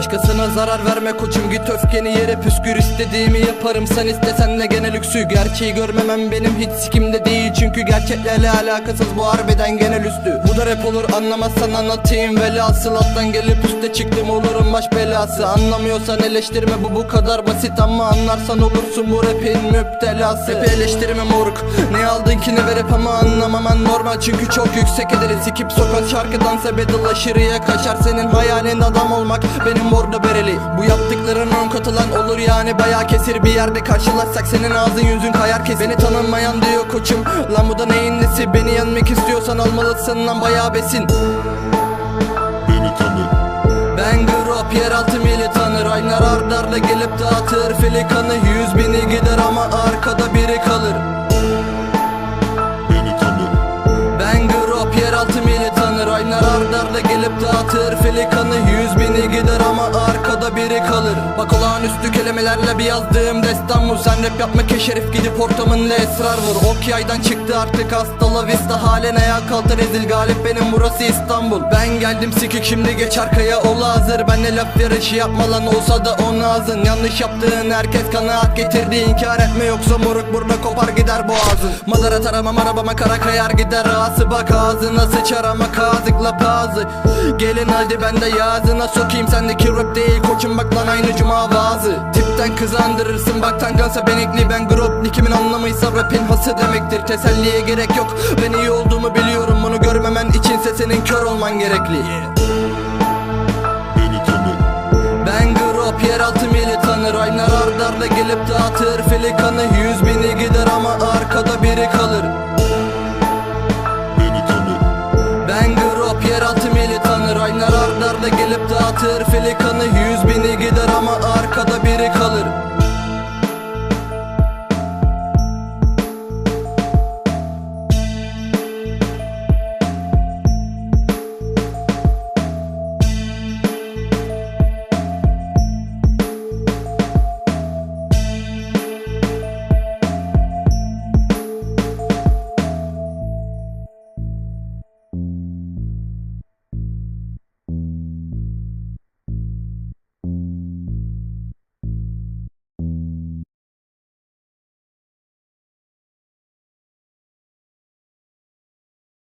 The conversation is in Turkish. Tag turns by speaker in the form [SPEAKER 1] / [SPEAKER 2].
[SPEAKER 1] Başkasına zarar verme koçum git öfkeni yere. Püskür istediğimi yaparım Sen istesen de gene lüksü. Gerçeği görmemem benim hiç sikimde değil. Çünkü gerçeklerle alakasız bu harbiden genel üstü Bu da rap olur anlamazsan anlatayım. Velhasıl Alttan gelip üste çıktım olurum baş belası. Anlamıyorsan eleştirme bu bu kadar basit. Ama anlarsan olursun bu rapin müptelası. Rapi eleştirme moruk. Ne aldın ki ne verip ama anlamaman normal. Çünkü çok yüksek ederiz. Sikip sokak şarkıdansa battle aşırıya kaçar Senin hayalin adam olmak benim orada bereli. Bu yaptıkların ön katılan olur yani baya kesir Bir yerde karşılaşsak senin ağzın yüzün kayar kes Beni tanımayan diyor koçum Lan bu da neyin nesi? Beni yenmek istiyorsan almalısın lan baya besin.
[SPEAKER 2] Beni tanı.
[SPEAKER 1] Ben grop yeraltı militanı Raynar ardarla gelip dağıtır. Filikanı Yüz bini gider ama arkada biri kalır.
[SPEAKER 2] Beni tanı.
[SPEAKER 1] Ben grop yeraltı militanı dağıtır filikanı Yüz bini gider biri kalır. Bak olağanüstü kelimelerle bir yazdığım destan bu. Sen rap yapma ki şerif gidip ortamınla esrar vur. Ok yaydan çıktı artık hasta la vista Halen ayağa kalktı rezil galip. Benim burası İstanbul. Ben geldim sikik şimdi geç arkaya ol hazır. Benle laf yarışı yapma lan olsa da on ağzın. Yanlış yaptığın herkes kanaat getirdi. İnkar etme yoksa moruk burada kopar gider boğazın. Madara taramam arabama kara kayar gider. Ağası Bak ağzına sıçar ama kazıkla pazı. Gelin hadi ben de yazına sokayım. Sendeki rap değil koçum bak lan aynı cuma vaazı. Tipten kızandırırsın bak tangansa benekli Ben grup nikimin anlamıysa rapin hası demektir. Teselliye gerek yok. Ben iyi olduğumu biliyorum Bunu görmemen içinse senin kör olman gerekli. Ben grop yeraltı militanı Raynar ardarla gelip dağıtır. Filikanı Yüz bini gider ama arkada biri kalır. Ben grop yeraltı militanı Raynar ardarla gelip dağıtır. Filikanı